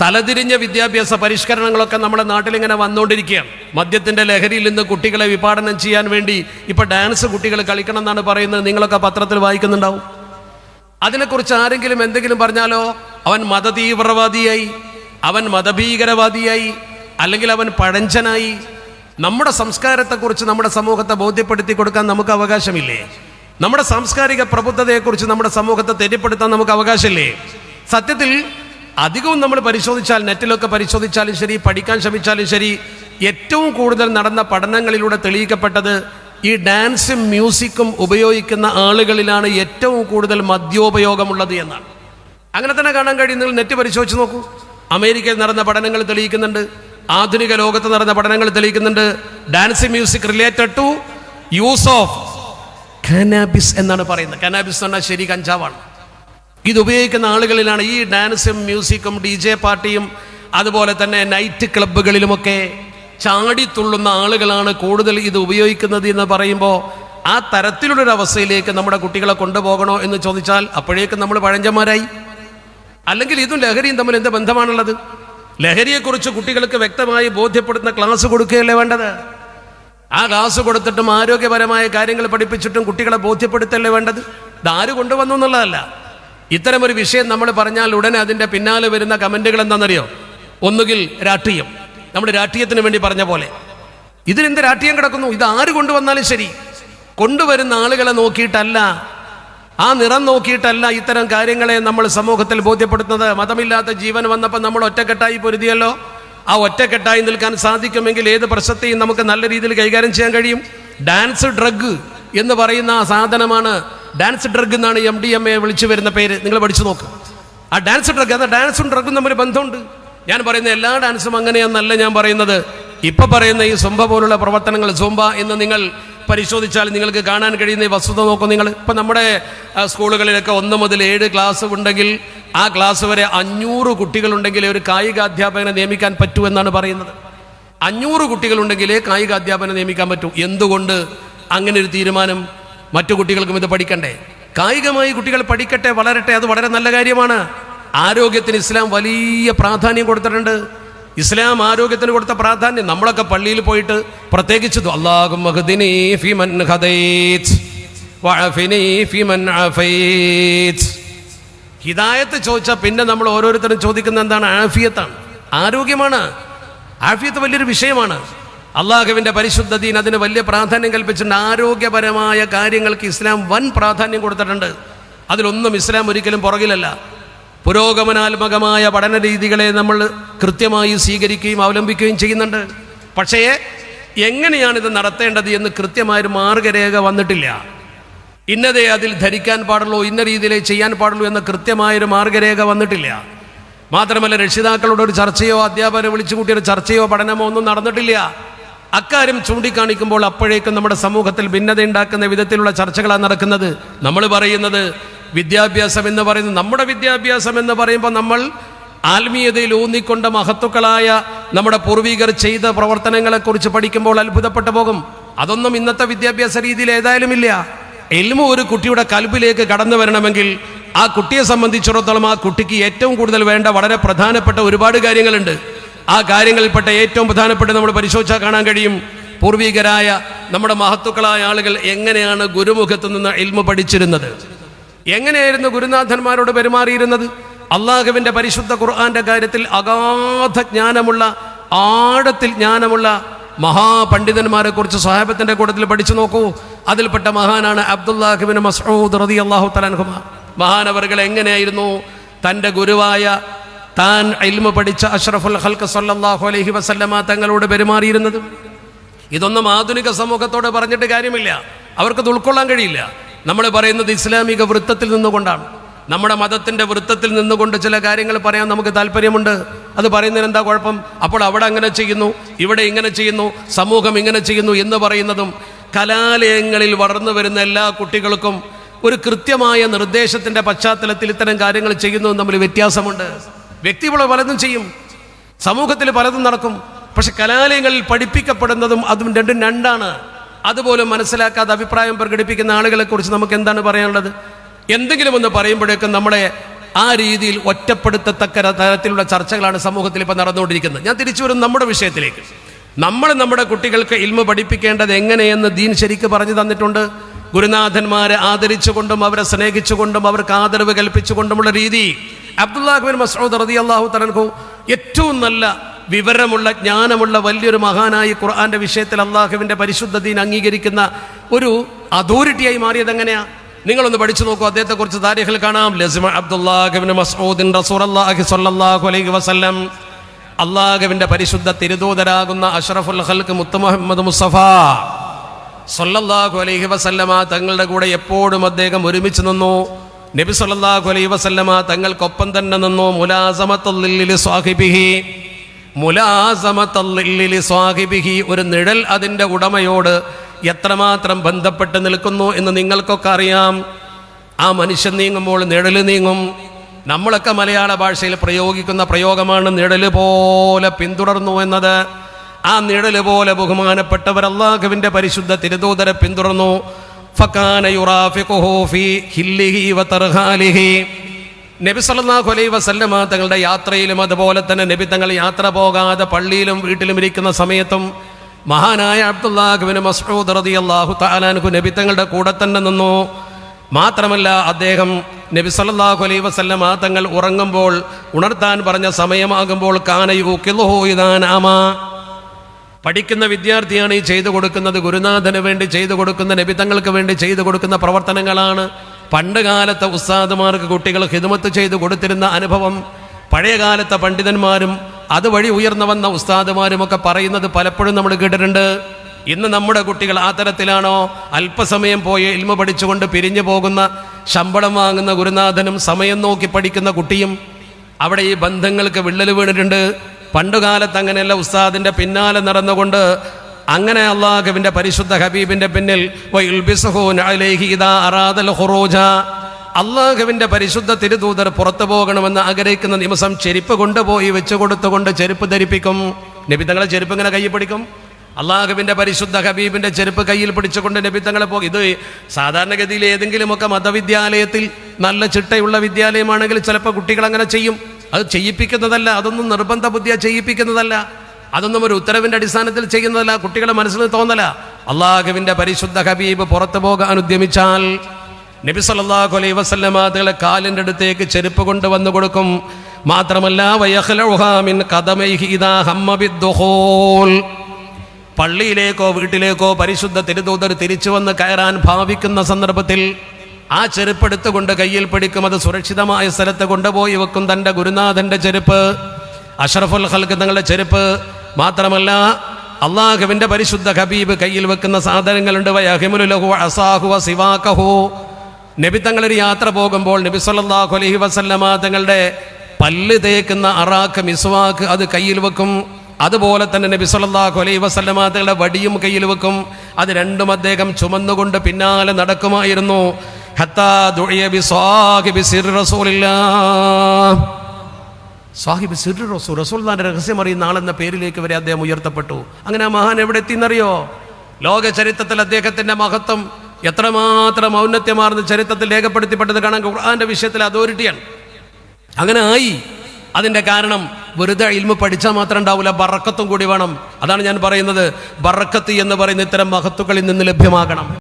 തലതിരിഞ്ഞ വിദ്യാഭ്യാസ പരിഷ്കരണങ്ങളൊക്കെ നമ്മുടെ നാട്ടിലിങ്ങനെ വന്നുകൊണ്ടിരിക്കുകയാണ് മദ്യത്തിന്റെ ലഹരിയിൽ നിന്ന് കുട്ടികളെ വിപാടനം ചെയ്യാൻ വേണ്ടി ഇപ്പൊ ഡാൻസ് കുട്ടികൾ കളിക്കണം എന്നാണ് പറയുന്നത്. നിങ്ങളൊക്കെ പത്രത്തിൽ വായിക്കുന്നുണ്ടാവും. അതിനെക്കുറിച്ച് ആരെങ്കിലും എന്തെങ്കിലും പറഞ്ഞാലോ? അവൻ മതതീവ്രവാദിയായി അവൻ മതഭീകരവാദിയായി അല്ലെങ്കിൽ അവൻ പഴഞ്ചനായി. നമ്മുടെ സംസ്കാരത്തെക്കുറിച്ച് നമ്മുടെ സമൂഹത്തെ ബോധ്യപ്പെടുത്തി കൊടുക്കാൻ നമുക്ക് അവകാശമില്ലേ? നമ്മുടെ സാംസ്കാരിക പ്രബുദ്ധതയെക്കുറിച്ച് നമ്മുടെ സമൂഹത്തെ തെറ്റിപ്പെടുത്താൻ നമുക്ക് അവകാശമില്ലേ? സത്യത്തിൽ അധികവും നമ്മൾ പരിശോധിച്ചാൽ നെറ്റിലൊക്കെ പരിശോധിച്ചാലും ശരി പഠിക്കാൻ ശ്രമിച്ചാലും ശരി ഏറ്റവും കൂടുതൽ നടന്ന പഠനങ്ങളിലൂടെ തെളിയിക്കപ്പെട്ടത് ഈ ഡാൻസും മ്യൂസിക്കും ഉപയോഗിക്കുന്ന ആളുകളിലാണ് ഏറ്റവും കൂടുതൽ മദ്യോപയോഗമുള്ളത് എന്നാണ്. അങ്ങനെ തന്നെ കാണാൻ കഴിയും. നിങ്ങൾ നെറ്റ് പരിശോധിച്ച് നോക്കൂ. അമേരിക്കയിൽ നടന്ന പഠനങ്ങൾ തെളിയിക്കുന്നുണ്ട്. ആധുനിക ലോകത്ത് നടന്ന പഠനങ്ങൾ തെളിയിക്കുന്നുണ്ട്. Dance music related to use of cannabis എന്നാണ് പറയുന്നത്. കനാബിസ് എന്ന് പറഞ്ഞാൽ ശരി കഞ്ചാവാണ്. ഇത് ഉപയോഗിക്കുന്ന ആളുകളിലാണ് ഈ ഡാൻസും മ്യൂസിക്കും ഡി ജെ പാർട്ടിയും അതുപോലെ തന്നെ നൈറ്റ് ക്ലബ്ബുകളിലുമൊക്കെ ചാടിത്തുള്ളുന്ന ആളുകളാണ് കൂടുതൽ ഇത് ഉപയോഗിക്കുന്നത് എന്ന് പറയുമ്പോൾ ആ തരത്തിലുള്ളൊരു അവസ്ഥയിലേക്ക് നമ്മുടെ കുട്ടികളെ കൊണ്ടുപോകണോ എന്ന് ചോദിച്ചാൽ അപ്പോഴേക്കും നമ്മൾ പഴഞ്ചന്മാരായി. അല്ലെങ്കിൽ ഇതും ലഹരിയും തമ്മിൽ എന്ത് ബന്ധമാണുള്ളത്? ലഹരിയെക്കുറിച്ച് കുട്ടികൾക്ക് വ്യക്തമായി ബോധ്യപ്പെടുത്തുന്ന ക്ലാസ് കൊടുക്കുകയല്ലേ വേണ്ടത്? ആ ക്ലാസ് കൊടുത്തിട്ടും ആരോഗ്യപരമായ കാര്യങ്ങൾ പഠിപ്പിച്ചിട്ടും കുട്ടികളെ ബോധ്യപ്പെടുത്തല്ലേ വേണ്ടത്? ഇതാര് കൊണ്ടുവന്നു എന്നുള്ളതല്ല. ഇത്തരമൊരു വിഷയം നമ്മൾ പറഞ്ഞാൽ ഉടനെ അതിന്റെ പിന്നാലെ വരുന്ന കമന്റുകൾ എന്താണെന്നറിയോ? ഒന്നുകിൽ രാഷ്ട്രീയം. നമ്മൾ രാഷ്ട്രീയത്തിന് വേണ്ടി പറഞ്ഞ പോലെ. ഇതിനെന്ത് രാഷ്ട്രീയം കിടക്കുന്നു? ഇത് ആര് കൊണ്ടുവന്നാലും ശരി. കൊണ്ടുവരുന്ന ആളുകളെ നോക്കിയിട്ടല്ല. ആ നിറം നോക്കിയിട്ടല്ല ഇത്തരം കാര്യങ്ങളെ നമ്മൾ സമൂഹത്തിൽ ബോധ്യപ്പെടുത്തുന്നത്. മതമില്ലാത്ത ജീവൻ വന്നപ്പോൾ നമ്മൾ ഒറ്റക്കെട്ടായി പൊരുതിയല്ലോ. ആ ഒറ്റക്കെട്ടായി നിൽക്കാൻ സാധിക്കുമെങ്കിൽ ഏത് പ്രശ്നത്തെയും നമുക്ക് നല്ല രീതിയിൽ കൈകാര്യം ചെയ്യാൻ കഴിയും. ഡാൻസ് ഡ്രഗ് എന്ന് പറയുന്ന ആ സാധനമാണ് ഡാൻസ് ഡ്രഗ് എന്നാണ് എം ഡി എം എ വിളിച്ചു വരുന്ന പേര്. നിങ്ങൾ പഠിച്ചു നോക്ക്. ആ ഡാൻസ് ഡ്രഗ് അത് ഡാൻസും ഡ്രഗും തമ്മിൽ ബന്ധമുണ്ട്. ഞാൻ പറയുന്ന എല്ലാ ഡാൻസും അങ്ങനെയെന്നല്ല ഞാൻ പറയുന്നത്. ഇപ്പൊ പറയുന്ന ഈ സൊമ്പ പോലുള്ള പ്രവർത്തനങ്ങൾ സൊമ്പ എന്ന് നിങ്ങൾ പരിശോധിച്ചാൽ നിങ്ങൾക്ക് കാണാൻ കഴിയുന്ന ഈ വസ്തുത നോക്കും നിങ്ങൾ ഇപ്പം നമ്മുടെ സ്കൂളുകളിലൊക്കെ ഒന്ന് മുതൽ ഏഴ് ക്ലാസ് ഉണ്ടെങ്കിൽ ആ ക്ലാസ് വരെ അഞ്ഞൂറ് കുട്ടികളുണ്ടെങ്കിൽ ഒരു കായിക അധ്യാപകനെ നിയമിക്കാൻ പറ്റൂ എന്നാണ് പറയുന്നത്. അഞ്ഞൂറ് കുട്ടികളുണ്ടെങ്കിലേ കായിക അധ്യാപനം നിയമിക്കാൻ പറ്റൂ. എന്തുകൊണ്ട്? അങ്ങനെ ഒരു തീരുമാനം മറ്റു കുട്ടികൾക്കും ഇത് പഠിക്കണ്ടേ? കായികമായി കുട്ടികൾ പഠിക്കട്ടെ വളരട്ടെ അത് വളരെ നല്ല കാര്യമാണ്. ആരോഗ്യത്തിന് ഇസ്ലാം വലിയ പ്രാധാന്യം കൊടുത്തിട്ടുണ്ട്. ഇസ്ലാം ആരോഗ്യത്തിന് കൊടുത്ത പ്രാധാന്യം നമ്മളൊക്കെ പള്ളിയിൽ പോയിട്ട് പ്രത്യേകിച്ച് അള്ളാഹും ഹിദായത്ത് ചോദിച്ചാൽ പിന്നെ നമ്മൾ ഓരോരുത്തരും ചോദിക്കുന്ന എന്താണ്? ആഫിയത്താണ്. ആരോഗ്യമാണ്. ആഫിയത്ത് വലിയൊരു വിഷയമാണ്. അള്ളാഹുവിന്റെ പരിശുദ്ധ ദീൻ അതിന് വലിയ പ്രാധാന്യം കൽപ്പിച്ചിട്ടുണ്ട്. ആരോഗ്യപരമായ കാര്യങ്ങൾക്ക് ഇസ്ലാം വൻ പ്രാധാന്യം കൊടുത്തിട്ടുണ്ട്. അതിലൊന്നും ഇസ്ലാം ഒരിക്കലും പുറകിലല്ല. പുരോഗമനാത്മകമായ പഠന രീതികളെ നമ്മൾ കൃത്യമായി സ്വീകരിക്കുകയും അവലംബിക്കുകയും ചെയ്യുന്നുണ്ട്. പക്ഷേ എങ്ങനെയാണിത് നടത്തേണ്ടത് എന്ന് കൃത്യമായൊരു മാർഗരേഖ വന്നിട്ടില്ല. ഇന്നതേ അതിൽ ധരിക്കാൻ പാടുള്ളൂ ഇന്ന രീതിയിലേ ചെയ്യാൻ പാടുള്ളൂ എന്ന കൃത്യമായൊരു മാർഗരേഖ വന്നിട്ടില്ല. മാത്രമല്ല രക്ഷിതാക്കളോട് ഒരു ചർച്ചയോ അധ്യാപകരെ വിളിച്ചു കൂട്ടിയൊരു ചർച്ചയോ പഠനമോ ഒന്നും നടന്നിട്ടില്ല. അക്കാര്യം ചൂണ്ടിക്കാണിക്കുമ്പോൾ അപ്പോഴേക്കും നമ്മുടെ സമൂഹത്തിൽ ഭിന്നത ഉണ്ടാക്കുന്ന വിധത്തിലുള്ള ചർച്ചകളാണ് നടക്കുന്നത്. നമ്മൾ പറയുന്നത് വിദ്യാഭ്യാസം എന്ന് പറയുന്നത് നമ്മുടെ വിദ്യാഭ്യാസം എന്ന് പറയുമ്പോൾ നമ്മൾ ആത്മീയതയിൽ ഊന്നിക്കൊണ്ട മഹത്തുക്കളായ നമ്മുടെ പൂർവികർ ചെയ്ത പ്രവർത്തനങ്ങളെക്കുറിച്ച് പഠിക്കുമ്പോൾ അത്ഭുതപ്പെട്ടു പോകും. അതൊന്നും ഇന്നത്തെ വിദ്യാഭ്യാസ രീതിയിൽ ഏതായാലും ഇല്ല. എൽമു ഒരു കുട്ടിയുടെ കൽബിലേക്ക് കടന്നു വരണമെങ്കിൽ ആ കുട്ടിയെ സംബന്ധിച്ചിടത്തോളം ആ കുട്ടിക്ക് ഏറ്റവും കൂടുതൽ വേണ്ട വളരെ പ്രധാനപ്പെട്ട ഒരുപാട് കാര്യങ്ങളുണ്ട്. ആ കാര്യങ്ങളിൽപ്പെട്ട ഏറ്റവും പ്രധാനപ്പെട്ട നമ്മൾ പരിശോധിച്ചാൽ കാണാൻ കഴിയും. പൂർവികരായ നമ്മുടെ മഹത്തുക്കളായ ആളുകൾ എങ്ങനെയാണ് ഗുരുമുഖത്ത് നിന്ന് ഇൽമു പഠിച്ചിരുന്നത്? എങ്ങനെയായിരുന്നു ഗുരുനാഥന്മാരോട് പെരുമാറിയിരുന്നത്? അള്ളാഹുവിന്റെ പരിശുദ്ധ ഖുർആാന്റെ കാര്യത്തിൽ അഗാധ ജ്ഞാനമുള്ള ആഴത്തിൽ ജ്ഞാനമുള്ള മഹാപണ്ഡിതന്മാരെ കുറിച്ച് സാഹേബത്തിന്റെ കൂട്ടത്തിൽ പഠിച്ചു നോക്കൂ. അതിൽപ്പെട്ട മഹാനാണ് അബ്ദുല്ലാഹിബിൻ മസൂദ് റതി അള്ളാഹു തലാൻഹുമ മഹാനവറുകൾ എങ്ങനെയായിരുന്നു? തന്റെ ഗുരുവായ താൻ അൽമ പഠിച്ച അഷ്റഫുൽ ഹൽക്ക് സല്ലാഹു അലഹി വസല്ലമ തങ്ങളോട് പെരുമാറിയിരുന്നത് ഇതൊന്നും ആധുനിക സമൂഹത്തോട് പറഞ്ഞിട്ട് കാര്യമില്ല. അവർക്കത് ഉൾക്കൊള്ളാൻ കഴിയില്ല. നമ്മൾ പറയുന്നത് ഇസ്ലാമിക വൃത്തത്തിൽ നിന്നുകൊണ്ടാണ്. നമ്മുടെ മതത്തിന്റെ വൃത്തത്തിൽ നിന്നുകൊണ്ട് ചില കാര്യങ്ങൾ പറയാൻ നമുക്ക് താല്പര്യമുണ്ട്. അത് പറയുന്നതിന് എന്താ കുഴപ്പം? അപ്പോൾ അവിടെ അങ്ങനെ ചെയ്യുന്നു ഇവിടെ ഇങ്ങനെ ചെയ്യുന്നു സമൂഹം ഇങ്ങനെ ചെയ്യുന്നു എന്ന് പറയുന്നതും കലാലയങ്ങളിൽ വളർന്നു വരുന്ന എല്ലാ കുട്ടികൾക്കും ഒരു കൃത്യമായ നിർദ്ദേശത്തിന്റെ പശ്ചാത്തലത്തിൽ ഇത്തരം കാര്യങ്ങൾ ചെയ്യുന്നതും തമ്മിൽ വ്യത്യാസമുണ്ട്. വ്യക്തികൾ പലതും ചെയ്യും. സമൂഹത്തിൽ പലതും നടക്കും. പക്ഷെ കലാലയങ്ങളിൽ പഠിപ്പിക്കപ്പെടുന്നതും അതും രണ്ടും രണ്ടാണ്. അതുപോലെ മനസ്സിലാക്കാതെ അഭിപ്രായം പ്രകടിപ്പിക്കുന്ന ആളുകളെ കുറിച്ച് നമുക്ക് എന്താണ് പറയാനുള്ളത്? എന്തെങ്കിലും ഒന്ന് പറയുമ്പോഴേക്കും നമ്മളെ ആ രീതിയിൽ ഒറ്റപ്പെടുത്തത്തക്ക തരത്തിലുള്ള ചർച്ചകളാണ് സമൂഹത്തിൽ ഇപ്പം നടന്നുകൊണ്ടിരിക്കുന്നത്. ഞാൻ തിരിച്ചു വരും നമ്മുടെ വിഷയത്തിലേക്ക്. നമ്മൾ നമ്മുടെ കുട്ടികൾക്ക് ഇൽമ പഠിപ്പിക്കേണ്ടത് എങ്ങനെയെന്ന് ദീൻ ശരിക്ക് പറഞ്ഞു തന്നിട്ടുണ്ട്. ഗുരുനാഥന്മാരെ ആദരിച്ചുകൊണ്ടും അവരെ സ്നേഹിച്ചുകൊണ്ടും അവർക്ക് ആദരവ് കൽപ്പിച്ചുകൊണ്ടുമുള്ള രീതി അബ്ദുല്ലാഹിബിൻ മസൂദ് റതി അള്ളാഹു തലൻഹു ഏറ്റവും നല്ല വിവരമുള്ള ജ്ഞാനമുള്ള വലിയൊരു മഹാനായി ഖുർആന്റെ വിഷയത്തിൽ അള്ളാഹുവിന്റെ പരിശുദ്ധ ദീൻ അംഗീകരിക്കുന്ന ഒരു അതോറിറ്റിയായി മാറിയത് എങ്ങനെയാണ് നിങ്ങളൊന്ന് പഠിച്ചു നോക്കൂ അദ്ദേഹത്തെ കുറിച്ച് താരിഖിൽ കാണാം. ലസിമ അബ്ദുല്ലാഹിബിൻ മസൂദിൻ റസൂറല്ലാഹി സ്വല്ലല്ലാഹു അലൈഹി വസല്ലം. അള്ളാഹുവിന്റെ പരിശുദ്ധ തിരുദൂതരാകുന്ന അഷ്റഫുൽ ഹൽക്ക് മുത്ത് മുഹമ്മദ് മുസ്തഫ സല്ലല്ലാഹു അലൈഹി വസല്ലമ തങ്ങളുടെ കൂടെ എപ്പോഴും അദ്ദേഹം ഒരുമിച്ച് നിന്നു. നബി സല്ലല്ലാഹു അലൈഹി വസല്ലമ തങ്ങൾക്കൊപ്പം തന്നെ നിന്നു. മുലാസമത്തല്ലിൽ സ്വാഹിബിഹി. മുലാസമത്തല്ലിൽ സ്വാഹിബിഹി. ഒരു നിഴൽ അതിന്റെ ഉടമയോട് എത്രമാത്രം ബന്ധപ്പെട്ട് നിൽക്കുന്നു എന്ന് നിങ്ങൾക്കൊക്കെ അറിയാം. ആ മനുഷ്യൻ നീങ്ങുമ്പോൾ നിഴൽ നീങ്ങും. നമ്മളൊക്കെ മലയാള ഭാഷയിൽ പ്രയോഗിക്കുന്ന പ്രയോഗമാണ് നിഴൽ പോലെ പിന്തുടർന്നു എന്നത്. ആ നിഴൽ പോലെ ബഹുമാനപ്പെട്ടവർ അള്ളാഹുവിന്റെ പരിശുദ്ധ തിരുദൂതരെ പിന്തുടർന്നു. ഫീ വതർഹാലിഹി നബി സല്ലല്ലാഹു അലൈഹി വസല്ലമ തങ്ങളുടെ യാത്രയിലും അതുപോലെ തന്നെ നബി തങ്ങൾ യാത്ര പോകാതെ പള്ളിയിലും വീട്ടിലും ഇരിക്കുന്ന സമയത്തും മഹാനായ അബ്ദുല്ലാഹുബിന് മസ്ഊദ് അള്ളാഹു തആലാൻഹു നബി തങ്ങളുടെ കൂടെ തന്നെ നിന്നു. മാത്രമല്ല അദ്ദേഹം നബി സല്ലല്ലാഹു അലൈഹി വസല്ലമ തങ്ങൾ ഉറങ്ങുമ്പോൾ ഉണർത്താൻ പറഞ്ഞ സമയമാകുമ്പോൾ കാനയൂക്കിലുഹു ഇദാനാമാ പഠിക്കുന്ന വിദ്യാർത്ഥിയാണ് ഈ ചെയ്തു കൊടുക്കുന്നത്. ഗുരുനാഥന് വേണ്ടി ചെയ്തു കൊടുക്കുന്ന നബിതങ്ങൾക്ക് വേണ്ടി ചെയ്തു കൊടുക്കുന്ന പ്രവർത്തനങ്ങളാണ്. പണ്ട് കാലത്തെ ഉസ്താദുമാർക്ക് കുട്ടികൾ ഹിദമത്ത് ചെയ്തു കൊടുത്തിരുന്ന അനുഭവം പഴയ കാലത്തെ പണ്ഡിതന്മാരും അതുവഴി ഉയർന്നു വന്ന ഉസ്താദുമാരും ഒക്കെ പറയുന്നത് പലപ്പോഴും നമ്മൾ കേട്ടിട്ടുണ്ട്. ഇന്ന് നമ്മുടെ കുട്ടികൾ ആ തരത്തിലാണോ? അല്പസമയം പോയി ഇൽമ പഠിച്ചുകൊണ്ട് പിരിഞ്ഞു പോകുന്ന ശമ്പളം വാങ്ങുന്ന ഗുരുനാഥനും സമയം നോക്കി പഠിക്കുന്ന കുട്ടിയും അവിടെ ഈ ബന്ധങ്ങൾക്ക് വിള്ളൽ വീണിട്ടുണ്ട്. പണ്ടുകാലത്ത് അങ്ങനെയല്ല ഉസ്താദിന്റെ പിന്നാലെ നടന്നുകൊണ്ട് അങ്ങനെ അള്ളാഹുവിന്റെ പരിശുദ്ധ ഹബീബിന്റെ പിന്നിൽ അള്ളാഹുവിന്റെ പരിശുദ്ധ തിരുദൂതർ പുറത്തു പോകണമെന്ന് ആഗ്രഹിക്കുന്ന നിമിഷം ചെരുപ്പ് കൊണ്ടുപോയി വെച്ചു കൊടുത്തുകൊണ്ട് ചെരുപ്പ് ധരിപ്പിക്കും. നബി തങ്ങളെ ചെരുപ്പ് ഇങ്ങനെ കയ്യിൽ പിടിക്കും. അള്ളാഹുവിന്റെ പരിശുദ്ധ ഹബീബിന്റെ ചെരുപ്പ് കയ്യിൽ പിടിച്ചുകൊണ്ട് നബി തങ്ങളെ പോകും ഇത് സാധാരണഗതിയിൽ ഏതെങ്കിലുമൊക്കെ മതവിദ്യാലയത്തിൽ നല്ല ചിട്ടയുള്ള വിദ്യാലയമാണെങ്കിൽ ചിലപ്പോൾ കുട്ടികൾ അങ്ങനെ ചെയ്യും. അത് ചെയ്യിപ്പിക്കുന്നതല്ല അതൊന്നും നിർബന്ധ ബുദ്ധിയ ചെയ്യിപ്പിക്കുന്നതല്ല. അതൊന്നും ഒരു ഉത്തരവിന്റെ അടിസ്ഥാനത്തിൽ ചെയ്യുന്നതല്ല കുട്ടികളെ മനസ്സിൽ തോന്നല. അള്ളാഹുവിന്റെ പരിശുദ്ധ ഹബീബ് പുറത്തു പോകാൻ ഉദ്യമിച്ചാൽ നബി സല്ലാഹു അലൈഹി വസല്ലമ തങ്ങളെ കാലിന്റെ അടുത്തേക്ക് ചെരുപ്പ് കൊണ്ടുവന്നു കൊടുക്കും. മാത്രമല്ല വയഖ്ലഉഹാ മിൻ ഖദമൈഹി ഇദാ ഹമ്മ ബിദ്ദുഖൂൽ പള്ളിയിലേക്കോ വീട്ടിലേക്കോ പരിശുദ്ധ തിരുദൂതർ തിരിച്ചു വന്ന് കയറാൻ ഭാവിക്കുന്ന സന്ദർഭത്തിൽ ആ ചെരുപ്പെടുത്തുകൊണ്ട് കയ്യിൽ പിടിക്കും. അത് സുരക്ഷിതമായ സ്ഥലത്ത് കൊണ്ടുപോയി വെക്കും. തന്റെ ഗുരുനാഥന്റെ ചെരുപ്പ് അഷറഫുൽ ഹൽക്ക് തങ്ങളുടെ ചെരുപ്പ്. മാത്രമല്ല അള്ളാഹുവിന്റെ പരിശുദ്ധ ഹബീബ് കയ്യിൽ വെക്കുന്ന സാധനങ്ങളുണ്ട്. വയഹിമുലുലഹു അസാഹു സിവാക്കഹു നബി തങ്ങളൊരു യാത്ര പോകുമ്പോൾ നബി സല്ലാഹു അലഹി വസല്ലമ തങ്ങളുടെ പല്ല് തേക്കുന്ന അറാക്ക് മിസ്വാക്ക് അത് കയ്യിൽ വെക്കും. അതുപോലെ തന്നെ നബി സല്ലല്ലാഹു അലൈഹി വസല്ലമ തങ്ങളുടെ വടിയും കയ്യിൽ വെക്കും. അത് രണ്ടും അദ്ദേഹം ചുമന്നുകൊണ്ട് പിന്നാലെ നടക്കുമായിരുന്നു. സാഹിബ് സിർ റസൂൽ റസൂൽദാന്റെ രഹസ്യം അറിയുന്ന ആളെന്ന പേരിലേക്ക് വരെ അദ്ദേഹം ഉയർത്തപ്പെട്ടു. അങ്ങനെ ആ മഹാൻ എവിടെ എത്തിയെന്നറിയോ? ലോക ചരിത്രത്തിൽ അദ്ദേഹത്തിന്റെ മഹത്വം എത്രമാത്രം ഔന്നത്യമാർന്ന ചരിത്രത്തിൽ രേഖപ്പെടുത്തിപ്പെട്ടത് കാണാൻ ഖുർആന്റെ വിഷയത്തിൽ അതോറിറ്റിയാണ് അങ്ങനെ ആയി. അതിന്റെ കാരണം വെറുതെ ഇൽമ പഠിച്ചാൽ മാത്രം ഉണ്ടാവില്ല ബറക്കത്തും കൂടി വേണം. അതാണ് ഞാൻ പറയുന്നത്. ബറക്കത്ത് എന്ന് പറയുന്ന ഇത്തരം മഹത്തുക്കളിൽ നിന്ന് ലഭ്യമാകണം.